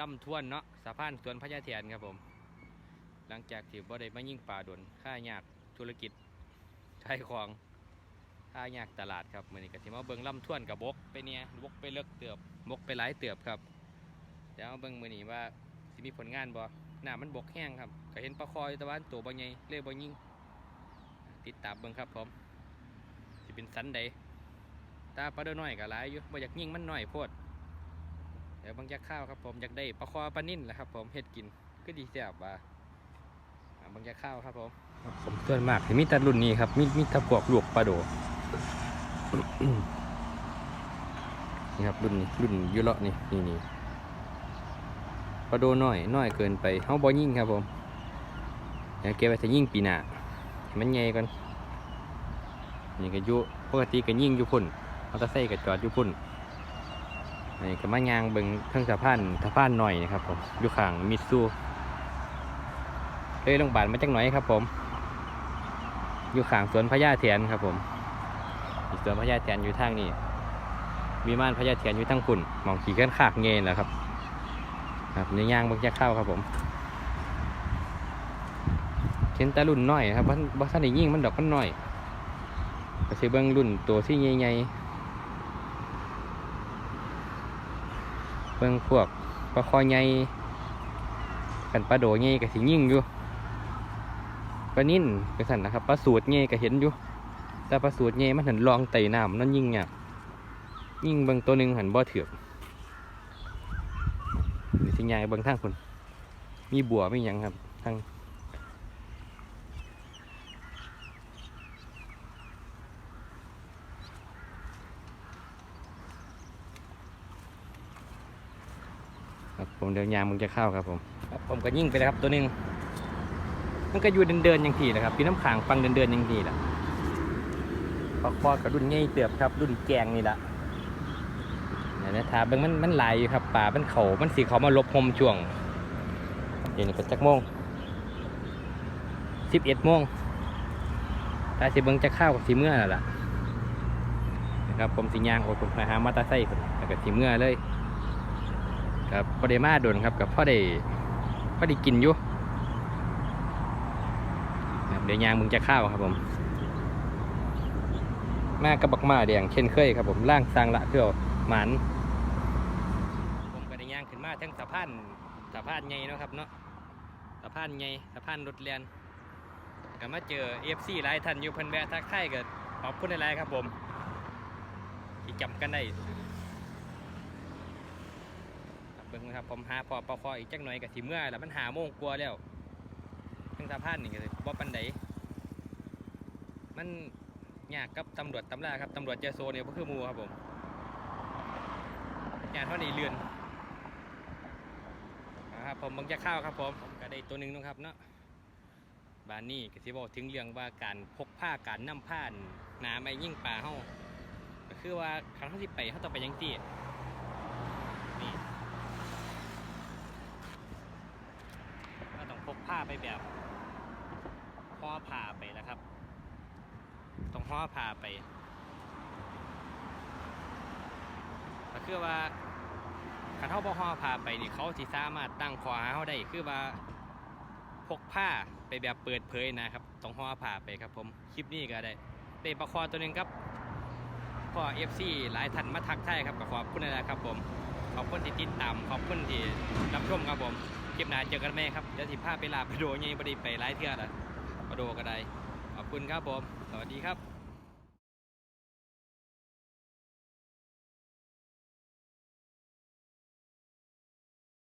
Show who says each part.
Speaker 1: ล่ำทวนเนาะสะพานสวนพญาเทียนครับผม หลังจากที่บ่ได้มายิ่งป่าดนค่ายากธุรกิจใช้ของค่ายากตลาดครับมือนี้ก็สิมาเบิ่งล่ำทวนกับบกไปเนี่ยบกไปเลิกเติบบกไปหลายเติบครับเดี๋ยวเบิ่งมื้อนี้ว่าสิมีผลงานบ่หน้ามันบกแห้งครับก็เห็นปลาคอยตะวันตัวบ่ใหญ่เลยบ่ยิ่งติดตามเบิ่งครับผมสิเป็นสันใดตาปลาเด้อน้อยก็หลายอยู่บ่อยากยิ่งมันน้อยโพด เดี๋ยวบางยักข้าวครับผมอยากได้ปลาคอปลานิ่นแหละครับ ผมเฮ็ดกินก็ดีแซ่บว่าบางยักข้าวครับผมผมส่วนมากที่มีแต่รุ่นนี้ครับมีมีตะพวกลวกปลาโดนี่ครับรุ่นรุ่นยุเลาะนี่นี่นี่ปลาโดน้อยน้อยเกินไปเฮาบ่ยิ่งครับผมเดี๋ยวเก็บไว้ถ้ายิ่งปีหน้ามันใหญ่ก่อนนี่ก็ยู่ปกติก็ยิ่งอยู่พุ่นมอเตอร์ไซค์ก็จอดอยู่พุ่น นี่ก็มายางเบิ่งเครื่องสะพานสะพานหน่อยนะครับผมอยู่ข้างมิตซูเลยโรงพยาบาลมาจากหน่อยครับ ผม อยู่ข้างสวนพญาเทียนครับ ผมสวนพญาเทียนอยู่ทางนี้มีม่านพญาเทียนอยู่ทางฝุ่นมองขี่กันขากเงยแล้วครับ ครับในยางเบิ่งจะเข้าครับผมเข็นตารุ่นน้อยครับบ่บ่ทันได้ยิ่งมันดอกมันน้อยก็สิเบิ่งรุ่นตัวที่ใหญ่ๆ บิ่งพวกปลาคอใหญ่กันปลาโดใหญ่กับสิยิ่งอยู่ปลานิ่นก็สั่นนะครับปลาสูตรใหญ่ก็เห็นอยู่ แต่ปลาสูตรใหญ่มันหันลองไต่น้ำนั่นยิ่งเนี่ยยิ่งเบิ่งตัวหนึ่งหันบ่เถือกนี่สิใหญ่เบิ่งทางคุณมีบัวไม่ยังครับทาง ผมเดี๋ยวยางมึงจะเข้าครับผมครับผมก็ยิ่งไปแล้วครับตัวหนึงมันก็อยู่เดินๆอย่างที่แหละครับพี่น้ำขางฟังเดินๆอย่างที่แหละปลาคอกับรุ่นใหญ่เติบครับ รุ่นแกงนี่แหละนี่นะทาเบิ่งมันมันหลายอยู่ครับป่ามันเขามันสีเขามาลบหมช่วงเดี๋ยวนี้ก็จักโมงสิบเอ็ดโมงตาสิเบิ่งจะข้าวกับสีเมื่อแล้วล่ะนะครับผมสีย่างโอ้ยผมไปหามาตาไส้คนแล้วก็สีเมื่อเลย ครับพอได้มาโดนครับกับพ่อได้พ่อได้กินอยู่เดี๋ยวยางมึงจะข้าวครับผมมากระบักมาแดงเช่นเคยครับผมล่างสร้างละเพื่อหมันผมก็ได้ย่างขึ้นมาทั้งสะพานสะพานใหญ่นะครับเนาะสะพานใหญ่สะพานรถเรียนก็มาเจอเอฟซีหลายท่านอยู่เพิ่นแวะทักทายก็ขอบคุณหลายๆครับผมที่จำกันได้ เบิ่งนะครับผมหาพอปอคออีกจักหน่อยก็สิเมื่อแล้วมันหาโมงกลัวแล้วทั้งสะพานนี่ก็เลยบ่ปันใดมันยากกับตำรวจตำราครับตำรวจเจโซเนี่ยก็คือมูครับผมงานเท่านี้เรือนนะครับผมบังจะข้าวครับผมก็ได้ตัวหนึ่งนะครับเนาะบานนี้ก็สิบอกถึงเรื่องว่าการพกผ้าการนำผ้าหนาไม่ยิ่งป่าเฮาก็คือว่าครั้งที่ไปเขาต้องไปยังที่นี่ก็ต้องพก ผ้าไปแบบห่อผ้าไปนะครับ ต้องห่อผ้าไปก็คือว่าคันเท่าบ่ห่อผ้าไปนี่เขาสิสามารถตั้งข้อหาเขาได้คือว่าพกผ้าไปแบบเปิดเผยนะครับต้องห่อผ้าไปครับผมคลิปนี้ก็ได้ได้ประคอตัวหนึ่งครับพ่อ FC หลายท่านมาทักทายครับก็ขอบคุณนะครับผมขอบคุณที่ติดตามขอบคุณที่รับชมครับผม คลิปหน้าเจอกันไหมครับเดี๋ยวสิพาไปลาไปโดยังบ่ได้ไปไล่เทือกอละไปโดก็ได้ขอบคุณครับผม สวัสดีครับ